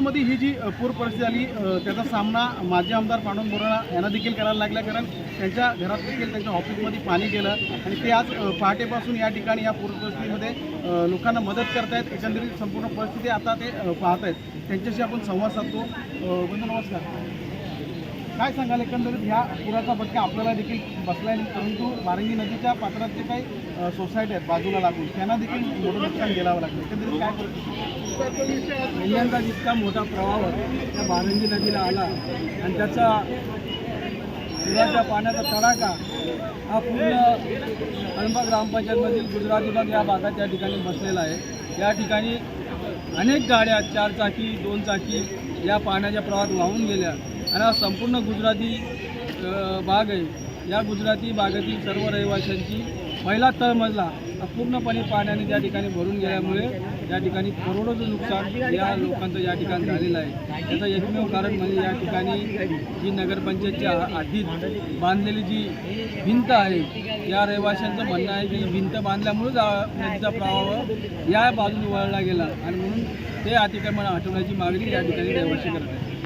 मध्ये ही जी पूर परिस्थिती आली त्याचा सामना माजी आमदार पांडुरंग बोराळा यांना देखील करायला लागला कारण त्यांच्या घरात देखील त्यांच्या ऑफिसमध्ये पाणी गेलं आणि ते आज पहाटेपासून या ठिकाणी या पूर परिस्थितीमध्ये लोकांना मदत करतायत. एकंदरीत संपूर्ण परिस्थिती आता ते पाहत आहेत त्यांच्याशी आपण संवाद साधतो. बंधू नमस्कार. काय सांगाल एकंदरीत? ह्या पुराचा फटका आपल्याला देखील बसलाय परंतु वारंगी नदीच्या पात्रात जे काही सोसायटी आहेत बाजूला लागून त्यांना देखील मोठं नुकसान गेलावं लागलं. एकंदरीत काय पहिल्यांदा जितका मोठा प्रवाह त्या वारंगी नदीला आला आणि त्याचा पुराच्या पाण्याचा तडाखा हा पूर्ण अनबा ग्रामपंचायतमधील गुजरात विभाग या भागात या ठिकाणी बसलेला आहे. या ठिकाणी अनेक गाड्या चार चाकी दोन चाकी या पाण्याच्या प्रवाहात वाहून गेल्या. आणि हा संपूर्ण गुजराती बाग भाग आहे. या गुजराती भागातील सर्व रहिवाशांची पहिला तळमजला पूर्णपणे पाण्याने त्या ठिकाणी भरून गेल्यामुळे या ठिकाणी करोडोचं नुकसान या लोकांचं या ठिकाणी झालेलं आहे. त्याचं एकमेव कारण म्हणजे या ठिकाणी जी नगरपंचायतच्या आधीत बांधलेली जी भिंत आहे या रहिवाशांचं म्हणणं आहे की भिंत बांधल्यामुळेच नदीचा प्रवाह या बाजूने वळला गेला आणि म्हणून ते अतिक्रमण हटवण्याची मागणी या ठिकाणी रहिवासी करत आहेत.